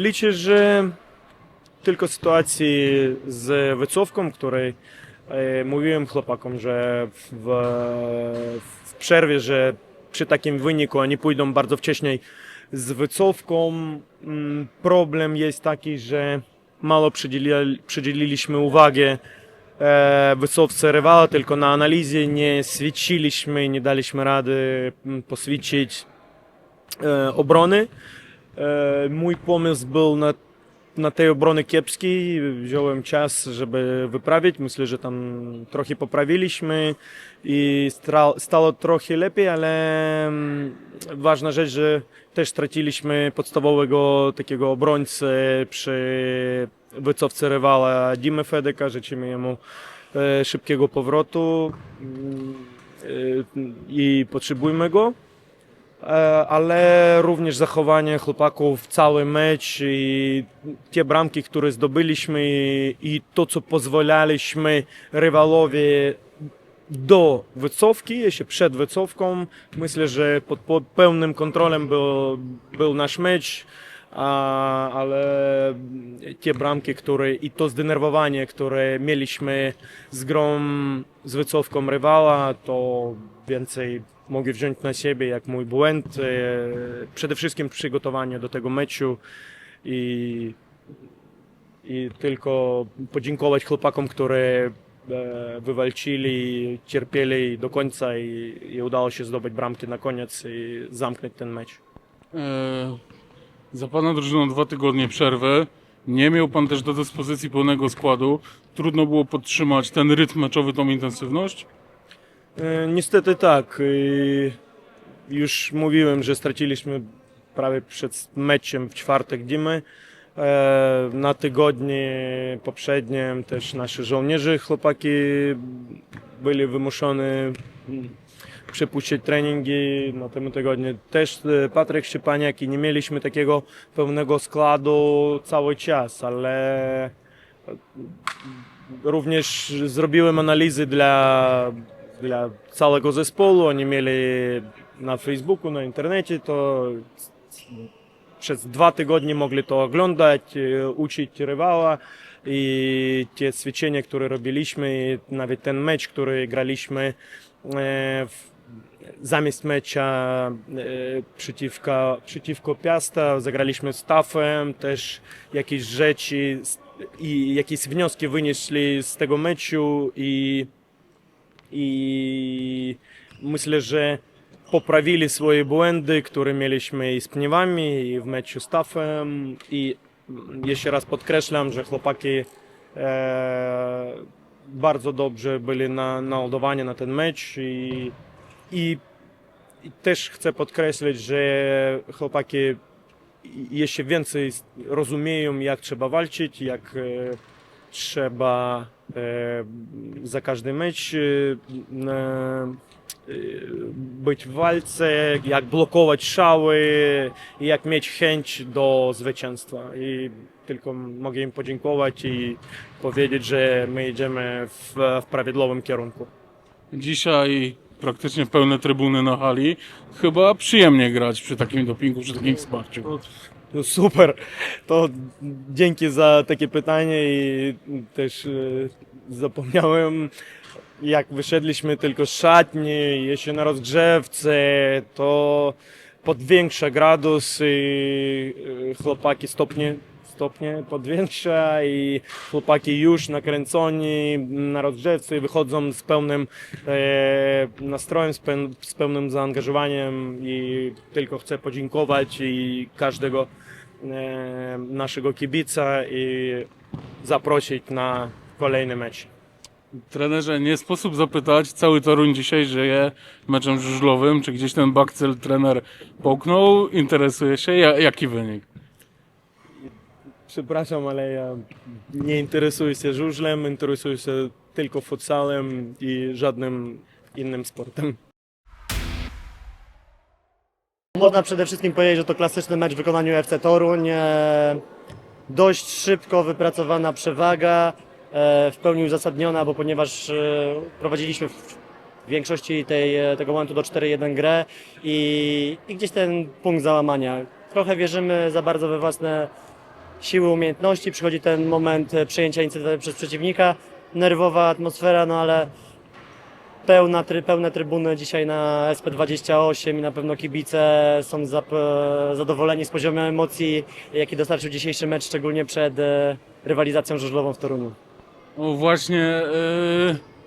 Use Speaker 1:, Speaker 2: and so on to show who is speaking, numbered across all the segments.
Speaker 1: liczę, że tylko sytuacji z wycofką, której e, mówiłem chłopakom, że w, w przerwie, że przy takim wyniku oni pójdą bardzo wcześniej z wycofką. Mm, Problem jest taki, że mało przydzieli, przydzieliliśmy uwagę e, wycofce rywala, tylko na analizie nie świeciliśmy, nie daliśmy rady mm, poświecić e, obrony. E, mój pomysł był na, na tej obrony kiepskiej. Wziąłem czas, żeby wyprawić. Myślę, że tam trochę poprawiliśmy i stało trochę lepiej, ale mm, ważna rzecz, że też straciliśmy podstawowego takiego obrońcę przy wycofce rywala Dimy Fedeka. Życzymy jemu e, szybkiego powrotu mm, e, i potrzebujemy go. E, ale również zachowanie chłopaków cały mecz i te bramki, które zdobyliśmy i, to, co pozwalaliśmy rywalowi do wycofki, jeszcze przed wycofką. Myślę, że pod, pod pełnym kontrolem był, był nasz mecz, ale te bramki, które i to zdenerwowanie, które mieliśmy z grą, z wycofką rywala, to więcej mogę wziąć na siebie jak mój błąd. E, przede wszystkim w przygotowaniu do tego meczu i, i tylko podziękować chłopakom, które e, wywalczyli, cierpieli do końca i, i udało się zdobyć bramki na koniec i zamknąć ten mecz.
Speaker 2: E, za pana drużyną dwa tygodnie przerwy. Nie miał pan też do dyspozycji pełnego składu. Trudno było podtrzymać ten rytm meczowy, tą intensywność.
Speaker 1: E, Niestety tak. I Już mówiłem, że straciliśmy prawie przed meczem w czwartek Dimy. E, Na tygodnie poprzednim też nasi żołnierze, chłopaki byli wymuszeni mm, przepuścić treningi. Na tym tygodniu też e, Patryk Szczepaniak i nie mieliśmy takiego pełnego składu cały czas, ale również zrobiłem analizy dla, dla całego zespołu. Oni mieli na Facebooku, na internecie to przez dwa tygodnie mogli to oglądać, e, uczyć rywala i te ćwiczenia, które robiliśmy, i nawet ten mecz, który graliśmy e, w, zamiast mecza e, przeciwko, przeciwko Piasta, zagraliśmy z Tafem, też jakieś rzeczy i jakieś wnioski wynieśli z tego meczu i, i myślę, że poprawili swoje błędy, które mieliśmy i z Pniewami, i w meczu z Tafem. I jeszcze raz podkreślam, że chłopaki e, bardzo dobrze byli na, naładowani na ten mecz i, i, i też chcę podkreślić, że chłopaki jeszcze więcej rozumieją, jak trzeba walczyć, jak e, trzeba e, za każdy mecz e, e, być w walce, jak blokować szały, jak mieć chęć do zwycięstwa. I tylko mogę im podziękować i powiedzieć, że my idziemy w, w prawidłowym kierunku.
Speaker 2: Dzisiaj praktycznie pełne trybuny na hali. Chyba przyjemnie grać przy takim dopingu, przy takim wsparciu.
Speaker 1: No super, to dzięki za takie pytanie i też e, zapomniałem jak wyszedliśmy tylko z szatni, jeszcze na rozgrzewce, to podwiększa gradus i e, chłopaki stopnie, stopnie podwiększa i chłopaki już nakręconi na rozgrzewce wychodzą z pełnym e, nastrojem, z, peł, z pełnym zaangażowaniem i tylko chcę podziękować i każdego e, naszego kibica i zaprosić na kolejny mecz.
Speaker 2: Trenerze, nie sposób zapytać, cały Toruń dzisiaj żyje meczem żużlowym. Czy gdzieś ten bakcyl trener połknął? Interesuje się? Ja, jaki wynik?
Speaker 1: Przepraszam, ale ja nie interesuję się żużlem, interesuję się tylko futsalem i żadnym innym sportem.
Speaker 3: Można przede wszystkim powiedzieć, że to klasyczny mecz w wykonaniu FC Toruń. E, Dość szybko wypracowana przewaga, e, w pełni uzasadniona, bo ponieważ e, prowadziliśmy w większości tej, tego momentu do 4-1 grę i, i gdzieś ten punkt załamania. Trochę wierzymy za bardzo we własne siły, umiejętności, przychodzi ten moment e, przejęcia inicjatywy przez przeciwnika, nerwowa atmosfera, no ale pełna, try, pełne trybuny dzisiaj na SP28 i na pewno kibice są zap, e, zadowoleni z poziomu emocji, jaki dostarczył dzisiejszy mecz, szczególnie przed e, rywalizacją żużlową w Toruniu.
Speaker 2: O, właśnie e,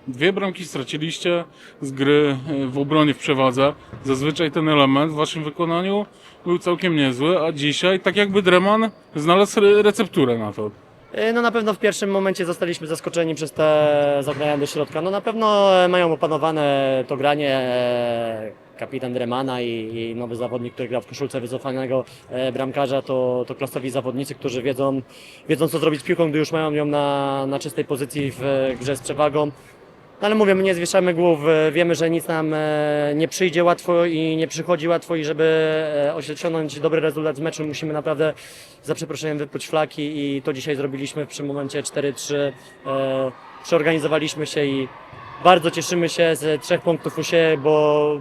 Speaker 2: dwie bramki straciliście z gry e, w obronie w przewadze. Zazwyczaj ten element w waszym wykonaniu był całkiem niezły, a dzisiaj tak jakby Dreman znalazł re- recepturę na to.
Speaker 3: E, No na pewno w pierwszym momencie zostaliśmy zaskoczeni przez te zagrania do środka. No na pewno e, mają opanowane to granie kapitan Dremana i, i nowy zawodnik, który gra w koszulce wycofanego e, bramkarza, to, to klasowi zawodnicy, którzy wiedzą, wiedzą co zrobić z piłką, gdy już mają ją na, na czystej pozycji w grze z przewagą. No ale mówię, my nie zwieszamy głów, e, wiemy, że nic nam e, nie przyjdzie łatwo i nie przychodzi łatwo i żeby e, osiągnąć dobry rezultat z meczu musimy naprawdę za przeproszeniem wypluć flaki i to dzisiaj zrobiliśmy w przy momencie 4-3. E, przeorganizowaliśmy się i bardzo cieszymy się z trzech punktów u siebie, bo,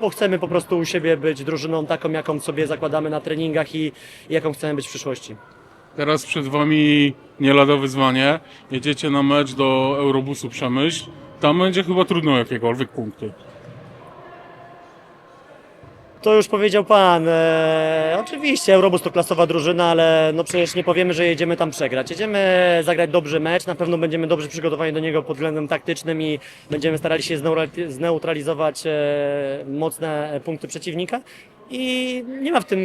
Speaker 3: bo chcemy po prostu u siebie być drużyną taką, jaką sobie zakładamy na treningach i, i jaką chcemy być w przyszłości.
Speaker 2: Teraz przed wami nie lada wyzwanie. Jedziecie na mecz do Eurobusu Przemyśl. Tam będzie chyba trudno jakiekolwiek punkty.
Speaker 3: To już powiedział pan. E, oczywiście Eurobus to klasowa drużyna, ale no przecież nie powiemy, że jedziemy tam przegrać. Jedziemy zagrać dobrze mecz, na pewno będziemy dobrze przygotowani do niego pod względem taktycznym i będziemy starali się zneutralizować e, mocne punkty przeciwnika. I nie ma w tym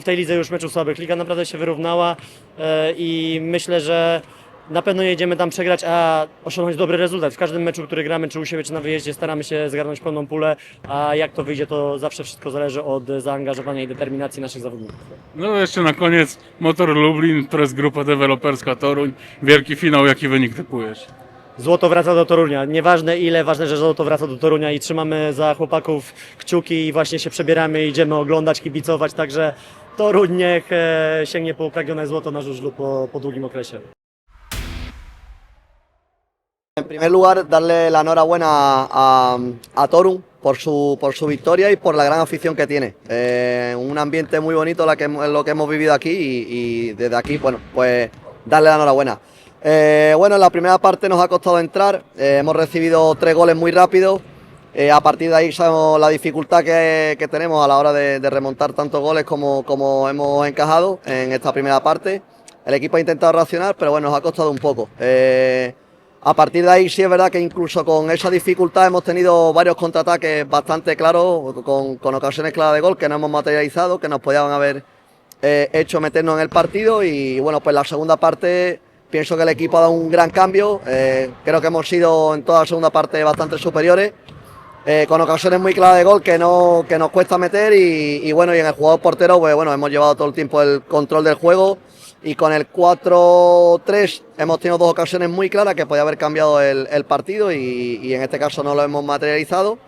Speaker 3: w tej lidze już meczów słabych. Liga naprawdę się wyrównała e, i myślę, że na pewno jedziemy tam przegrać, a osiągnąć dobry rezultat. W każdym meczu, który gramy, czy u siebie, czy na wyjeździe, staramy się zgarnąć pełną pulę, a jak to wyjdzie, to zawsze wszystko zależy od zaangażowania i determinacji naszych zawodników.
Speaker 2: No jeszcze na koniec Motor Lublin, Press Grupa Deweloperska Toruń. Wielki finał, jaki wynik typujesz?
Speaker 3: Złoto wraca do Torunia. Nieważne ile, ważne, że złoto wraca do Torunia i trzymamy za chłopaków kciuki i właśnie się przebieramy, idziemy oglądać, kibicować, także Toruń niech e, sięgnie po upragnione złoto na żużlu po, po długim okresie.
Speaker 4: En primer lugar, darle la enhorabuena a, a Torum por su, por su victoria y por la gran afición que tiene. Eh, un ambiente muy bonito la lo que hemos vivido aquí y, desde aquí, bueno, pues darle la enhorabuena. Eh, bueno, en la primera parte nos ha costado entrar, eh, hemos recibido tres goles muy rápidos. A partir de ahí sabemos la dificultad que, que tenemos a la hora de, de remontar tantos goles como, como hemos encajado en esta primera parte. El equipo ha intentado reaccionar, pero bueno, nos ha costado un poco. A partir de ahí sí es verdad que incluso con esa dificultad hemos tenido varios contraataques bastante claros, con, con ocasiones claras de gol que no hemos materializado, que nos podían haber eh, hecho meternos en el partido. Y bueno, pues la segunda parte pienso que el equipo ha dado un gran cambio, eh, creo que hemos sido en toda la segunda parte bastante superiores, eh, con ocasiones muy claras de gol que, no, que nos cuesta meter. Y, y bueno, y en el jugador portero pues bueno, hemos llevado todo el tiempo el control del juego y con el 4-3 hemos tenido dos ocasiones muy claras que podía haber cambiado el, partido y, en este caso no lo hemos materializado.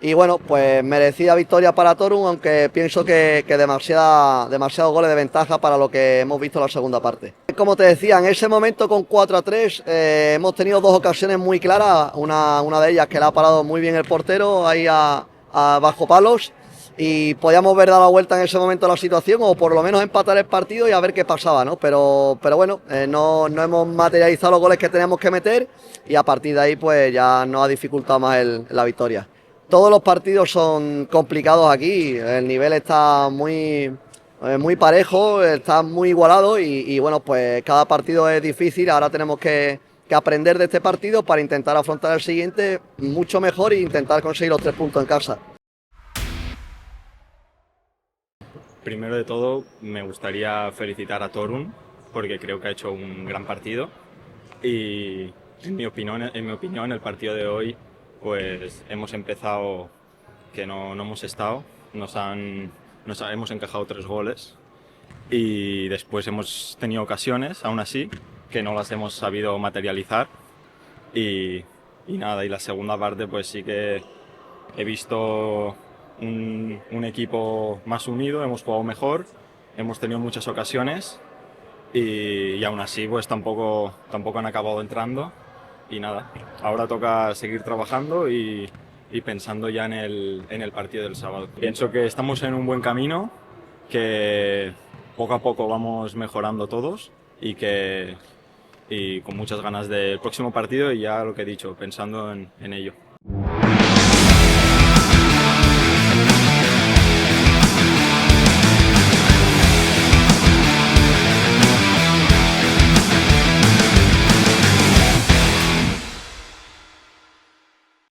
Speaker 4: Y bueno, pues merecida victoria para Torum, aunque pienso que, demasiados goles de ventaja para lo que hemos visto en la segunda parte. Como te decía, en ese momento con 4 a 3 eh, hemos tenido dos ocasiones muy claras, una, de ellas que la ha parado muy bien el portero ahí a bajo palos y podíamos haber dado la vuelta en ese momento la situación o por lo menos empatar el partido y a ver qué pasaba, ¿no? Pero, pero bueno, eh, no, no hemos materializado los goles que teníamos que meter y a partir de ahí pues ya nos ha dificultado más la victoria. Todos los partidos son complicados aquí, el nivel está muy, eh, muy parejo, está muy igualado y, y, bueno, pues cada partido es difícil, ahora tenemos que, que aprender de este partido para intentar afrontar el siguiente mucho mejor e intentar conseguir los tres puntos en casa.
Speaker 5: Primero de todo, me gustaría felicitar a Torun porque creo que ha hecho un gran partido. Y en mi opinión, en mi opinión el partido de hoy pues hemos empezado que no, no hemos estado, nos han, nos hemos encajado tres goles y después hemos tenido ocasiones, aún así, que no las hemos sabido materializar. Y, y nada, y la segunda parte pues sí que he visto un, equipo más unido, hemos jugado mejor, hemos tenido muchas ocasiones y, y aún así pues tampoco, tampoco han acabado entrando y nada, ahora toca seguir trabajando y, pensando ya en el, en el partido del sábado. Pienso que estamos en un buen camino, que poco a poco vamos mejorando todos y que y con muchas ganas del próximo partido y ya lo que he dicho, pensando en- en ello.